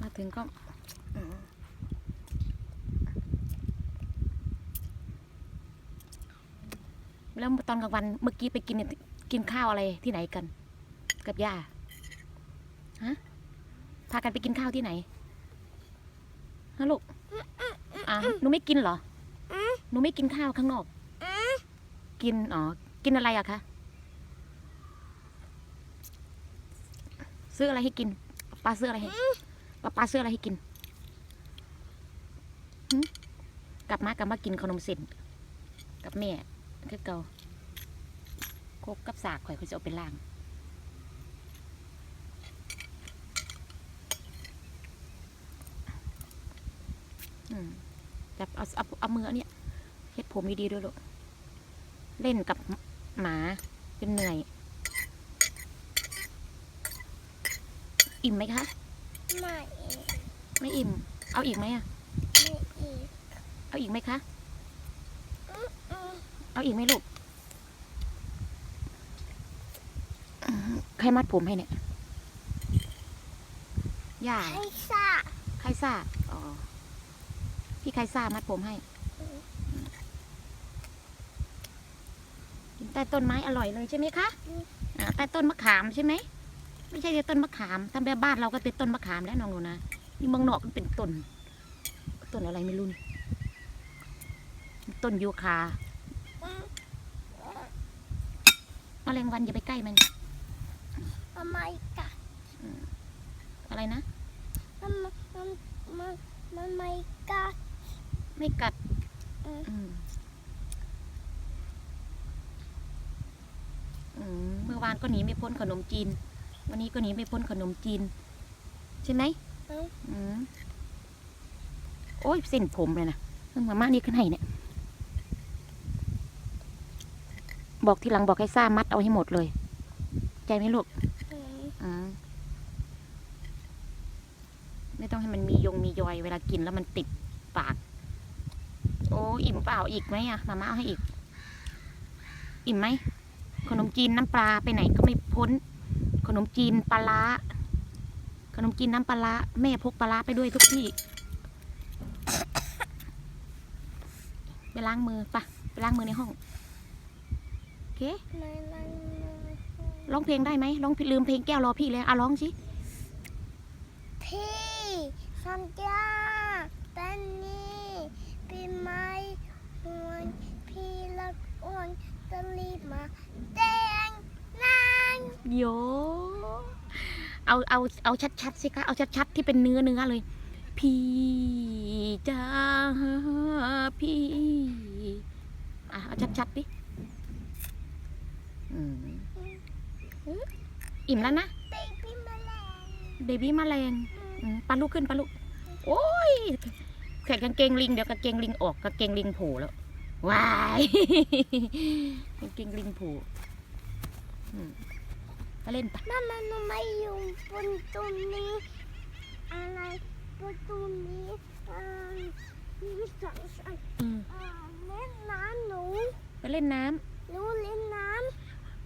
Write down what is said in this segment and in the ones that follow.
มาถึงก็แล้วตอนกลางวันเมื่อกี้ไปกินเนี่ยกินข้าวอะไรที่ไหนกัน กับย่าฮะพากันไปกินข้าวที่ไหนฮะลูกอะหนูไม่กินเหรอหนูไม่กินข้าวข้างนอกกินอ๋อกินอะไรอะคะซื้ออะไรให้กินป้าซื้ออะไรให้ ป้าป้าซื้ออะไรให้กินหึกลับมากลับมากินขนมเส้นกับแม่คือเก่าโคกกับสากข่อยเขาจะเอาไปล้างอืมจับเอาเอาเอามืออันเนี้ยเฮ็ดผมดีๆด้วยลูกเล่นกับหมาเป็นเหนื่อย อิ่มไหมคะ ไม่ไม่อิ่ม เอาอีกไหมอะไม่อีกเอาอีกไหมคะอืมเอาอีกไหมลูกอืมใครมัดผมให้เนี่ยย่าไอ้ซ่าใครซ่าอ๋อ พี่ใครซ่ามัดผมให้ กินใต้ต้นไม้อร่อยเลยใช่ไหมคะอ่าใต้ต้นมะขามใช่ไหม ไม่ใช่แต่ต้นมะขามถ้าแบบบ้านเราก็เป็นต้นมะขามแล้วน้องหนูนะนี่เมืองนอกมันเป็นต้น ต้นอะไรไม่รู้นี่ต้นยูคาอืมแมลงวันอย่าไปใกล้มันทำไมกัดอะไรนะมันมันมันมันไม่กัดไม่กัดอืมอืมอืมเมื่อวานก็หนีไม่พ้นขนมจีน วันนี้ก็หนีไม่พ้นขนมจีน ใช่ไหมอืมอืมโอ้ยเส้นผมเลยนะเพิ่งมาม่านี่ขึ้นให้เนี่ย บอกทีหลังบอกให้ซ่ามัดเอาให้หมดเลย ใจไหมลูกอืมอืมไม่ต้องให้มันมียงมียอย เวลากินแล้วมันติดปาก โอ้อิ่มเปล่าอีกไหมอะมาม่าเอาให้อีก อิ่มไหมขนมจีนน้ำปลาไปไหนก็ไม่พ้น ขนมจีนปลาร้าขนมจีนน้ำปลาร้าแม่พกปลาร้าไปด้วยทุกที่ ไปล้างมือปะไปล้างมือในห้องโอเคไม่ไม่ไม่ร้องเพลงได้ไหมร้องลืมเพลงแก้วรอพี่แล้วอะร้องสิพี่สัญญาเป็นนี่ปีใหม่หวนพี่รักอ้วนจะรีบมาแดงนางโย เอาเอาเอาชัดๆสิคะเอาชัดๆที่เป็นเนื้อเนื้อเลย พี่จ้าพี่อะเอาชัดๆดิอืมอิ่มแล้วนะเบบี้แมลงเบบี้แมลงอืมปลาลูกขึ้นปลาลูกโอ้ยแขนกางเกงลิงเดี๋ยวกางเกงลิงออกกางเกงลิงโผล่แล้วว้ายกางเกงลิงโผล่ อืมมาเล่นปะนั่นมันไม่อยู่บนตรงนี้ อะไรบนตรงนี้เอ่อมีสองสัตว์อืมเอ่อเล่นน้ำหนูไปเล่นน้ำหนูเล่นน้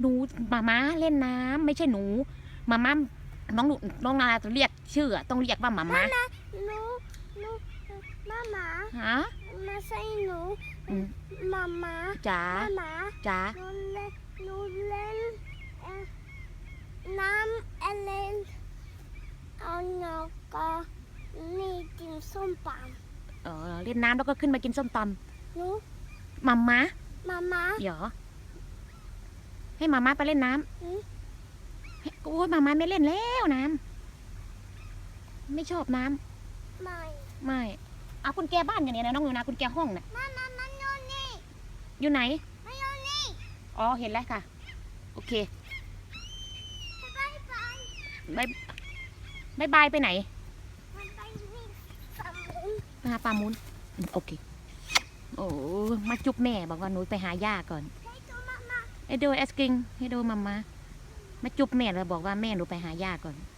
หนูมาม้าเล่นน้ำไม่ใช่หนูมาม้าน้องหนูน้องนาจะเรียกชื่ออะต้องเรียกว่ามาม้าำหนูหนูมาหมาฮะมาใส่หนูอืมมาหมาจ๋ามาหมาจ๋าหนูเล่นหนูเล่นเอ่อน้ำเอเลน เอาหนอกก็นี่กินส้มปังเออเล่นน้ำแล้วก็ขึ้นมากินส้มตหนูำมาม้ามาหมาเหรอให้มาม้าไปเล่นน้อืมำให้โอ้ยมาม้าไม่เล่นแล้วน้ำไม่ชอบน้ำไม่ไม่เอาคุณแกบ้านกันเนี่ยนะน้องหนูนาคุณแกห้องน่ะนั่นนั่นนั่นโยนนี่อยู่ไหนไม่โยนนี่อ๋อเห็นแล้วค่ะ โอเค ไปไปบาย บายบายไปไหนมันไปนี่สมุนไปหาปลามูนอืมโอเค โอ้มาจุ๊บแม่บอกว่าหนูไปหาย่าก่อนให้ตัวมามาไอโดเอสกิงให้โดมามามาจุ๊บแม่แล้วบอกว่าแม่หนูไปหาย่าก่อนม